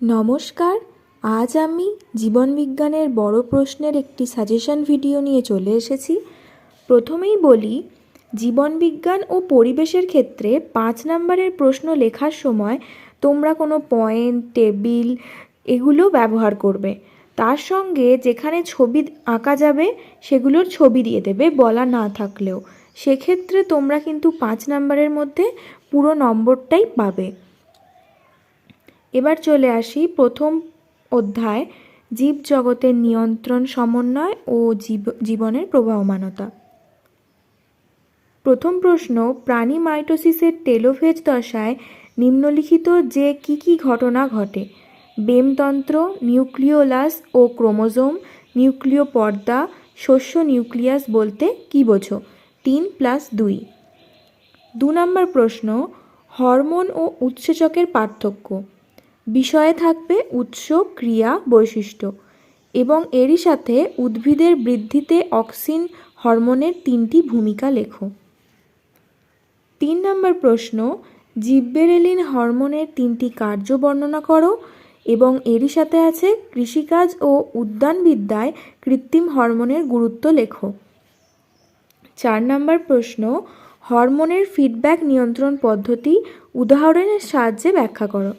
নমস্কার, আজ আমি জীবনবিজ্ঞানের বড় প্রশ্নের একটি সাজেশন ভিডিও নিয়ে চলে এসেছি। প্রথমেই বলি জীবনবিজ্ঞান ও পরিবেশের ক্ষেত্রে পাঁচ নম্বরের প্রশ্ন লেখার সময় তোমরা কোনো পয়েন্ট টেবিল এগুলো ব্যবহার করবে। তার সঙ্গে যেখানে ছবি আঁকা যাবে, সেগুলোর ছবি দিয়ে দেবে বলা না থাকলেও। সেক্ষেত্রে তোমরা কিন্তু পাঁচ নম্বরের মধ্যে পুরো নম্বরটাই পাবে। এবার চলে আসি প্রথম অধ্যায়, জীবজগতের নিয়ন্ত্রণ সমন্বয় ও জীব, জীবনের প্রবাহমানতা। প্রথম প্রশ্ন, প্রাণী মাইটোসিসের টেলোফেজ দশায় নিম্নলিখিত যে কি কি ঘটনা ঘটে? বেমতন্ত্র, নিউক্লিওলাস ও ক্রোমোজোম, নিউক্লিয় পর্দা, শস্য নিউক্লিয়াস বলতে কী বোঝো? তিন প্লাস দুই। দু নম্বর প্রশ্ন, হরমোন ও উৎসেচকের পার্থক্য। বিষয়ে থাকবে উৎস, ক্রিয়া, বৈশিষ্ট্য এবং এরই সাথে উদ্ভিদের বৃদ্ধিতে অক্সিন হরমোনের তিনটি ভূমিকা লেখো। তিন নম্বর প্রশ্ন, জিব্বেরেলিন হরমোনের তিনটি কার্য বর্ণনা করো এবং এরই সাথে আছে কৃষিকাজ ও উদ্যানবিদ্যায় কৃত্রিম হরমোনের গুরুত্ব লেখো। চার নম্বর প্রশ্ন, হরমোনের ফিডব্যাক নিয়ন্ত্রণ পদ্ধতি উদাহরণের সাহায্যে ব্যাখ্যা করো।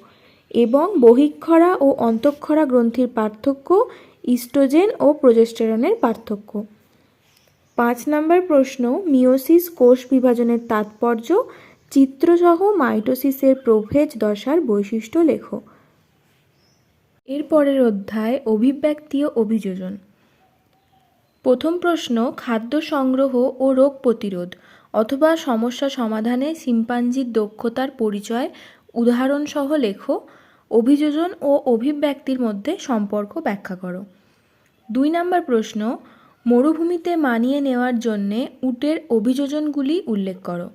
এবং বহিক্ষরা ও অন্তঃক্ষরা গ্রন্থির পার্থক্য, ইস্ট্রোজেন ও প্রোজেস্টেরনের পার্থক্য। পাঁচ নম্বর প্রশ্ন মিওসিস কোষ বিভাজনের তাৎপর্য, চিত্রসহ মাইটোসিসের প্রভেজ দশার বৈশিষ্ট্য লেখো। এর পরের অধ্যায়, অভিব্যক্তি ও অভিযোজন। প্রথম প্রশ্ন, খাদ্য সংগ্রহ ও রোগ প্রতিরোধ অথবা সমস্যা সমাধানে শিম্পাঞ্জির দক্ষতার পরিচয় উদাহরণসহ লেখো। অভিযোজন ও অভিব্যক্তির মধ্যে সম্পর্ক ব্যাখ্যা করো। দুই নম্বর প্রশ্ন, মরুভূমিতে মানিয়ে নেওয়ার জন্যে উটের অভিযোজনগুলি উল্লেখ করো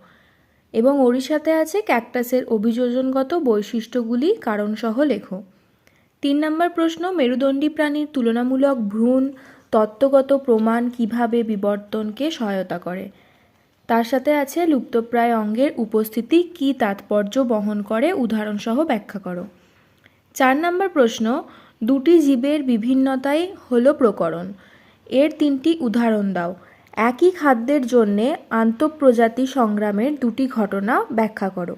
এবং ওড়িশাতে আছে ক্যাকটাসের অভিযোজনগত বৈশিষ্ট্যগুলি কারণসহ লেখো। তিন নম্বর প্রশ্ন, মেরুদণ্ডী প্রাণীর তুলনামূলক ভ্রূণ তত্ত্বগত প্রমাণ কীভাবে বিবর্তনকে সহায়তা করে? তার সাথে আছে লুপ্তপ্রায় অঙ্গের উপস্থিতি কী তাৎপর্য বহন করে উদাহরণসহ ব্যাখ্যা করো। চার নম্বর প্রশ্ন, দুটি জীবের বিভিন্নতাই হল প্রকরণ। এর তিনটি উদাহরণ দাও। একই খাদ্যের জন্যে আন্তঃপ্রজাতি সংগ্রামের দুটি ঘটনা ব্যাখ্যা করো।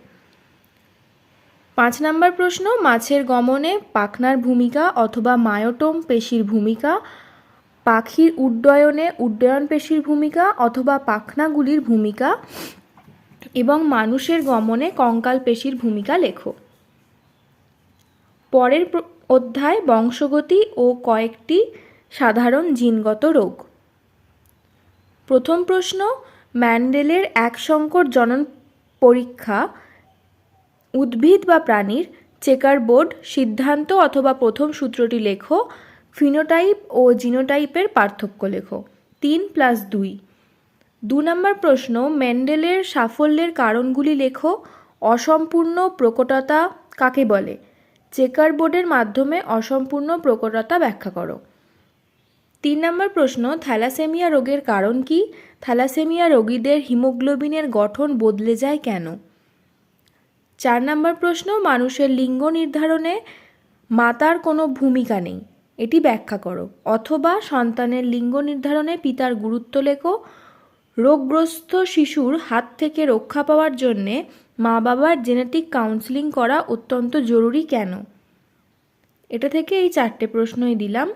পাঁচ নম্বর প্রশ্ন, মাছের গমনে পাখনার ভূমিকা অথবা মায়োটোম পেশির ভূমিকা, পাখির উড্ডয়নে উড্ডয়ন পেশির ভূমিকা অথবা পাখনাগুলির ভূমিকা এবং মানুষের গমনে কঙ্কাল পেশির ভূমিকা লেখো। পরের অধ্যায় বংশগতি ও কয়েকটি সাধারণ জিনগত রোগ। প্রথম প্রশ্ন, ম্যান্ডেলের এক সংকট জনন পরীক্ষা, উদ্ভিদ বা প্রাণীর চেকার বোর্ড, সিদ্ধান্ত অথবা প্রথম সূত্রটি লেখো, ফিনোটাইপ ও জিনোটাইপের পার্থক্য লেখো। তিন প্লাস দুই। দু নম্বর প্রশ্ন মেন্ডেলের সাফল্যের কারণগুলি লেখো, অসম্পূর্ণ প্রকটতা কাকে বলে? চেকার বোর্ডের মাধ্যমে অসম্পূর্ণ প্রকটতা ব্যাখ্যা করো। তিন নম্বর প্রশ্ন, থ্যালাসেমিয়া রোগের কারণ কি? থ্যালাসেমিয়া রোগীদের হিমোগ্লোবিনের গঠন বদলে যায় কেন? চার নম্বর প্রশ্ন, মানুষের লিঙ্গ নির্ধারণে মাতার কোনো ভূমিকা নেই। এটি ব্যাখ্যা করো। অথবা সন্তানের লিঙ্গ নির্ধারণে পিতার গুরুত্ব লেখো। রোগগ্রস্ত শিশুর হাত থেকে রক্ষা পাওয়ার জন্যে মা বাবার জেনেটিক কাউন্সিলিং করা অত্যন্ত জরুরি কেন? এটা থেকে এই চারটে প্রশ্নই দিলাম।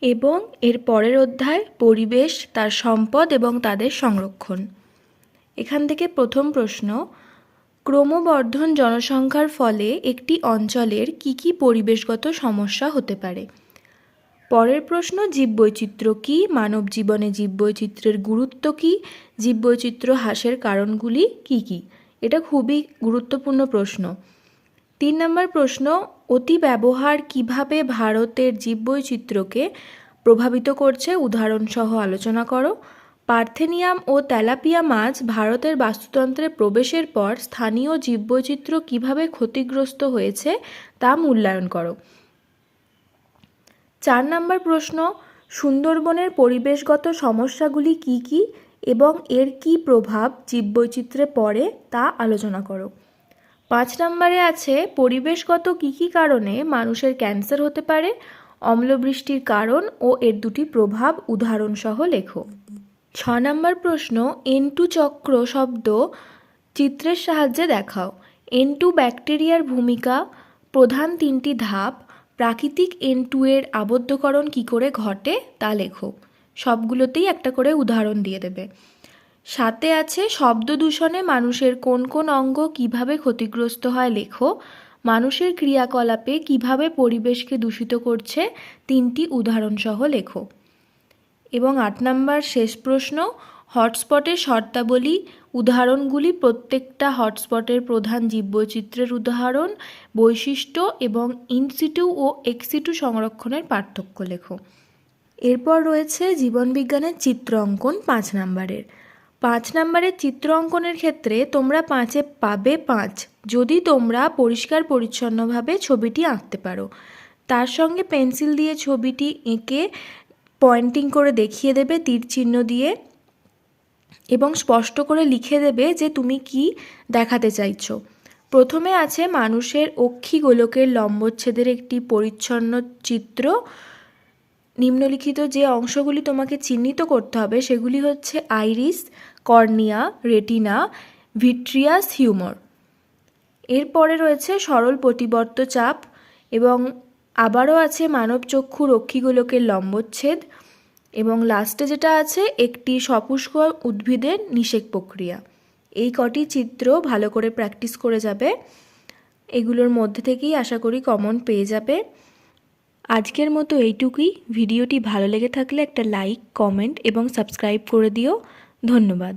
এবং এর পরের অধ্যায় পরিবেশ, তার সম্পদ এবং তাদের সংরক্ষণ। এখান থেকে প্রথম প্রশ্ন, ক্রমবর্ধন জনসংখ্যার ফলে একটি অঞ্চলের কি কি পরিবেশগত সমস্যা হতে পারে? পরের প্রশ্ন, জীববৈচিত্র্য কী? মানব জীবনে জীববৈচিত্র্যের গুরুত্ব কী? জীববৈচিত্র্য হ্রাসের কারণগুলি কি কি? এটা খুবই গুরুত্বপূর্ণ প্রশ্ন। তিন নম্বর প্রশ্ন, অতি ব্যবহার কীভাবে ভারতের জীববৈচিত্র্যকে প্রভাবিত করছে? উদাহরণসহ আলোচনা করো। পার্থেনিয়াম ও তেলাপিয়া মাছ ভারতের বাস্তুতন্ত্রে প্রবেশের পর স্থানীয় জীববৈচিত্র্য কীভাবে ক্ষতিগ্রস্ত হয়েছে তা মূল্যায়ন করো। চার নম্বর প্রশ্ন, সুন্দরবনের পরিবেশগত সমস্যাগুলি কি কি এবং এর কি প্রভাব জীববৈচিত্র্যে পড়ে তা আলোচনা করো। পাঁচ নম্বরে আছে, পরিবেশগত কী কী কারণে মানুষের ক্যান্সার হতে পারে, অম্লবৃষ্টির কারণ ও এর দুটি প্রভাব উদাহরণসহ লেখো। ছ নম্বর প্রশ্ন এন টু চক্র শব্দ চিত্রের সাহায্যে দেখাও। এন টু ব্যাকটেরিয়ার ভূমিকা, প্রধান তিনটি ধাপ প্রাকৃতিক এন টু এর আবদ্ধকরণ কী করে ঘটে তা লেখো। সবগুলোতেই একটা করে উদাহরণ দিয়ে দেবে। সাথে আছে শব্দ দূষণে মানুষের কোন কোন অঙ্গ কীভাবে ক্ষতিগ্রস্ত হয় লেখো। মানুষের ক্রিয়াকলাপে কীভাবে পরিবেশকে দূষিত করছে তিনটি উদাহরণসহ লেখো। এবং আট নাম্বার শেষ প্রশ্ন হটস্পটের শর্তাবলী উদাহরণগুলি প্রত্যেকটা হটস্পটের প্রধান জীববৈচিত্র্যের উদাহরণ, বৈশিষ্ট্য এবং ইনসিটু ও এক্সিটু সংরক্ষণের পার্থক্য লেখো। এরপর রয়েছে জীবনবিজ্ঞানের চিত্র অঙ্কন পাঁচ নাম্বারের। পাঁচ নাম্বারের চিত্র অঙ্কনের ক্ষেত্রে তোমরা পাঁচে পাবে পাঁচ, যদি তোমরা পরিষ্কার পরিচ্ছন্নভাবে ছবিটি আঁকতে পারো। তার সঙ্গে পেন্সিল দিয়ে ছবিটি এঁকে পয়েন্টিং করে দেখিয়ে দেবে, তীর চিহ্ন দিয়ে। এবং স্পষ্ট করে লিখে দেবে যে তুমি কি দেখাতে চাইছো। প্রথমে আছে মানুষের অক্ষি গোলকের লম্বচ্ছেদের একটি পরিচ্ছন্ন চিত্র। নিম্নলিখিত যে অংশগুলি তোমাকে চিহ্নিত করতে হবে সেগুলি হচ্ছে iris, cornea, retina, vitreous, humour. এরপরে রয়েছে সরল প্রতিবর্ত চাপ এবং আবারও আছে মানব চক্ষু রক্ষীগোলকের লম্বচ্ছেদ। এবং লাস্টে যেটা আছে, একটি সপুষ্ক উদ্ভিদের নিষেক প্রক্রিয়া। এই কটি চিত্র ভালো করে প্র্যাকটিস করে যাবে। এগুলোর মধ্যে থেকেই আশা করি কমন পেয়ে যাবে। আজকের মতো এইটুকুই। ভিডিওটি ভালো লেগে থাকলে একটা লাইক কমেন্ট এবং সাবস্ক্রাইব করে দিও। ধন্যবাদ।